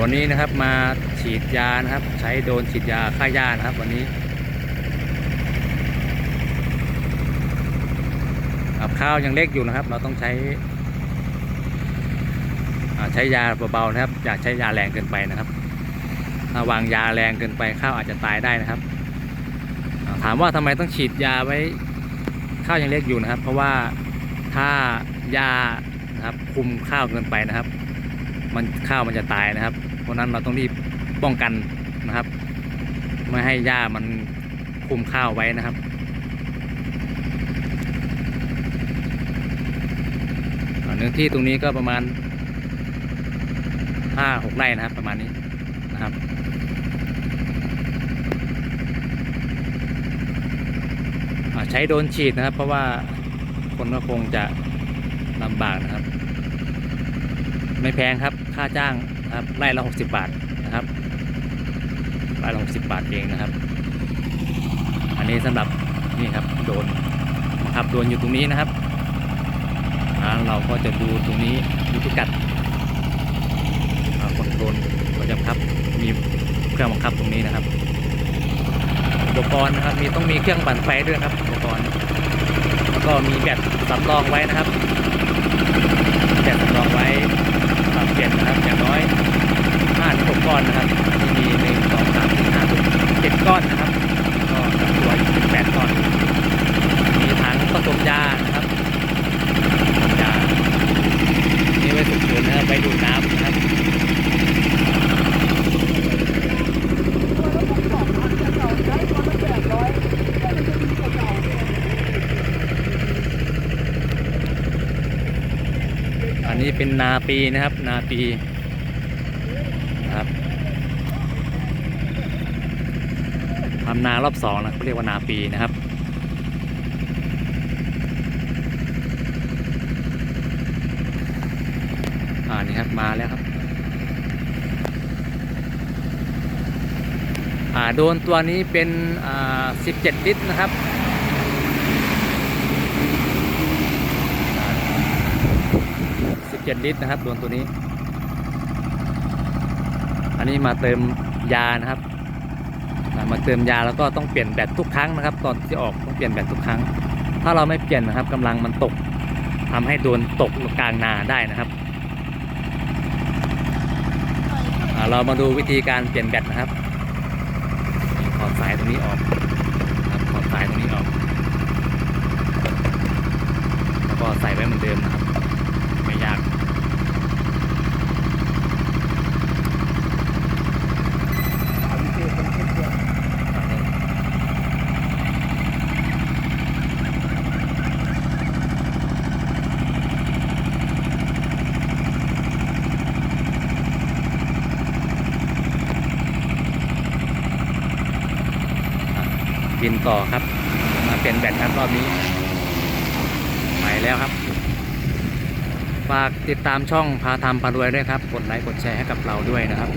วันนี้นะครับมาฉีดยานะครับ ใช้โดนฉีดยาฆ่าหญ้านะครับ วันนี้ครับข้าวยังเล็กอยู่นะครับ เราต้องใช้ใช้ยาเบาๆนะครับ อย่าใช้ยาแรงเกินไปนะครับถ้าวางยาแรงเกินไปข้าวอาจจะตายได้นะครับถามว่าทำไมต้องฉีดยาไว้ข้าวยังเล็กอยู่นะครับ เพราะว่าถ้ายานะครับคุมข้าวเกินไปนะครับ มันข้าวมันจะตายนะครับ เพราะนั้นเราต้องรีบป้องกันนะครับ ไม่ให้หญ้ามันคุมข้าวไว้นะครับเนื้อที่ตรงนี้ก็ประมาณห้าหกไร่นะครับ ประมาณนี้นะครับใช้โดนฉีดนะครับ เพราะว่าคนก็คงจะลำบากนะครับ ไม่แพงครับ ค่าจ้างครับไร่ละ60 บาทนะครับไร่ละ60 บาทเองนะครับ อันนี้สำหรับนี่ครับโดนนะครับโดนอยู่ตรงนี้นะครับเราก็จะดูตรงนี้ดูพิกัดอ่ากดโดรนก็จะบังคับมีเครื่องบังคับตรงนี้นะครับ อุปกรณ์นะครับมีต้องมีเครื่องปั่นไฟด้วยครับอุปกรณ์แล้วก็มีแบตสำรองไว้นะครับตสำรองไว้ปรับเปลี่ยนนะครับอย่างน้อย5ถึง6ก้อนนะครับที่มีหนึ่งสองสามสี่ห้าหกเจ็ดก้อนนะครับก็ทั้งตัวอยู่เป็นแปดก้อน มีถังผสมยานะครับผสมยานี่ไว้ฉุกเฉินนะครับไว้ดูดน้ำนะครับ อั นี้เป็นนาปีนะครับ นาปีนะครับทำนารอบสองนะเขาเรียกว่านาปีนะครับอ่านี่ครับมาแล้วครับอ่าโดนตัวนี้เป็นอ่า17 ลิตรนะครับ 7 ลิตรนะครับโดนตัวนี้ อันนี้มาเติมยานะครับ มาเติมยาแล้วก็ต้องเปลี่ยนแบตทุกครั้งนะครับ ตอนที่ออกต้องเปลี่ยนแบตทุกครั้ง ถ้าเราไม่เปลี่ยนนะครับกำลังมันตกทำให้โดนตกกลางนาได้นะครับเรามาดูวิธีการเปลี่ยนแบตนะครับถอดสายตรงนี้ออกถอดสายตรงนี้ออก แล้วก็ใส่ไว้เหมือนเดิมนะครับ ไม่ยาก บินต่อครับ มาเปลี่ยนแบตครับรอบนี้ไปแล้วครับ ฝากติดตามช่องพาทำพารวยด้วยครับ กดไลค์กดแชร์ให้กับเราด้วยนะครับ